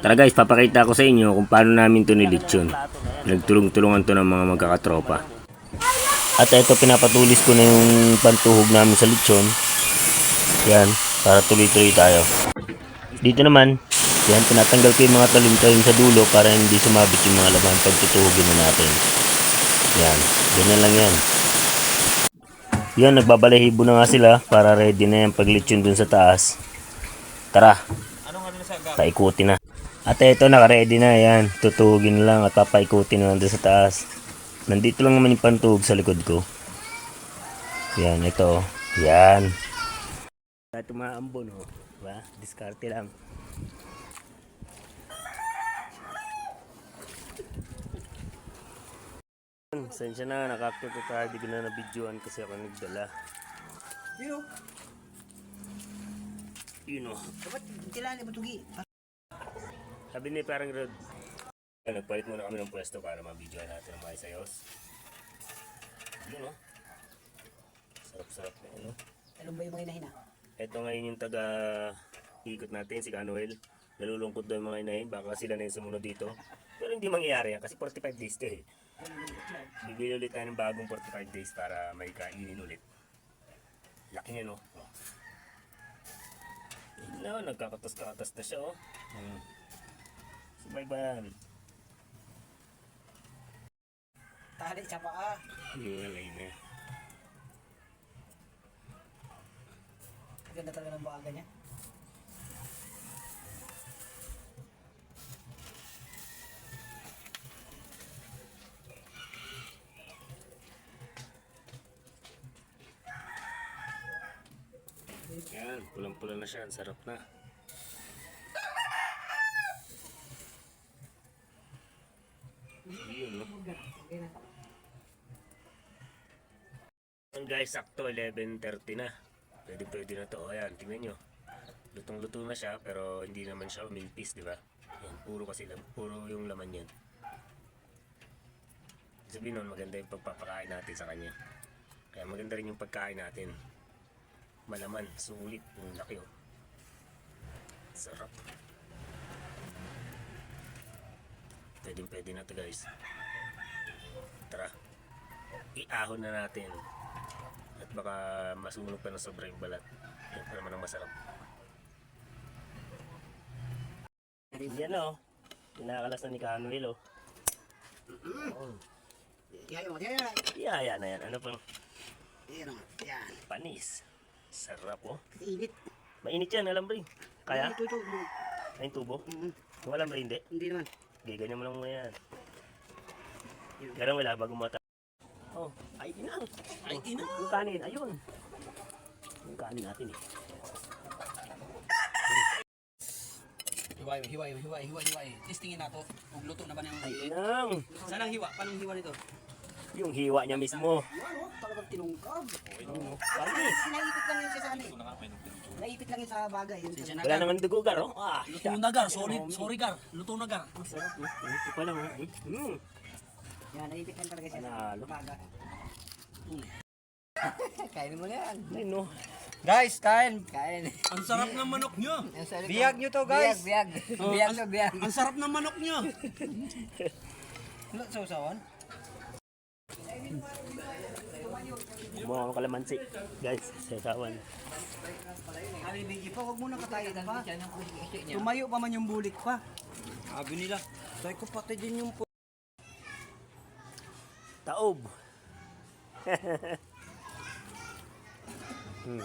Tara guys, papakita ko sa inyo kung paano namin to nilitsyon. Nagtulong-tulungan to ng mga magkakatropa. At ito, pinapatulis ko na yung pantuhog namin sa litsyon. Yan, para tuloy-tuloy tayo. Dito naman, yan, tinatanggal ko yung mga talim-talim sa dulo para hindi sumabit yung mga laman pag tutuhugin na natin. Yan, ganyan lang yan. Yan, nagbabalahibo na nga sila para ready na yung paglitsyon dun sa taas. Tara, paikutin na. At ito, naka-ready na yan. Tutuhugin na lang at papaikutin na sa taas. Nandito lang naman yung pantuhog sa likod ko. Yan, ito. Yan. Ito mga ambon, oh. Diba? Diskarte lang. Sensya na, nakaktuto tayo. Di ko na nabidyoan kasi ako nagdala. Pero, Yun oh. dapat kailangan ni Batugi. Sabi ni parang Rod. Nagpalit muna kami ng pwesto para mabidyoan natin ang mga sayos. Yun oh. Sarap-sarap na yun oh. Ano ba yung mga inahina? Ito ngayon yung taga ikot natin, si Kanoel. Nalulungkot daw yung mga inahin, baka sila na yung sumunod dito. Pero hindi mangyayari yan kasi 45 days to eh. Bibili ulit tayo ng bagong 45 days para may kainin ulit. Laki niya no. Oh. Na, nagkakatas-katas na siya oh. Hmm. Yan? Tali sa paa. Hiwalay na. Ganda talaga ng baga niya. Yan, pulang-pula na siya. Ang sarap na. Yan guys, sakto 11.30 na. Pwede pwede na to. Ayan, tingnan nyo. Lutong-luto na siya pero hindi naman siya umilpis, di ba? Yan, puro kasi lang, puro yung laman yan. Sabihin nun, maganda yung pagpapakain natin sa kanya. Kaya maganda rin yung pagkain natin. Malaman, sulit, yung laki oh. Sarap. Pwede pwede na to guys. Tara. Iahon na natin. Baka masunog pa ng sobra yung balat. Yan pa naman ang masarap. Yan oh. Kinakalas na ni Kanuel oh. Oh. Yan. Iyaya na yan. Ano pang o, yan. panis. Sarap oh. Init. Mainit yan, alam rin. Kaya? Ito, ito. Ay, tubo? Mm, Kung alam rin, hindi. Hindi naman. Okay, ganyan mo lang muna yan. Ganun wala bago mata. Oh, ay inang. Ay inang. Yung kanin, ayun. Yung kanin natin eh. Hiway, hiway, hiway, hiway, hiway. Testingin nato. Kung luto na ba ng Ay inang. Saan ang hiwa? Paano hiwa nito? Yung hiwa niya mismo. Yan o, talagang tinungkab. Oh, panis. Naipit lang yun siya sa ano eh. Naipit lang yun sa bagay. Yun sa Wala naman dugo gar, oh. Ah, Luto na gar, sorry, sorry gar. Luto na gar. sarap. oh. Ito pa lang, oh. Mm. Yan, naipit lang talaga siya Panalo. Kainin mo na yan. Ay, no. Guys, kain. Kain. Ang sarap ng manok nyo. Biyag nyo to, guys. Biyag, biyag. Biyag to, biyag. Ang sarap ng manok nyo. Ano, sausawan? Kumuha akong kalamansi. Guys, sasawan. Sabi ni Benji pa, huwag muna katayin pa. Tumayo pa man yung bulik pa. Sabi nila. Sabi ko pati din yung po. Taob. hmm.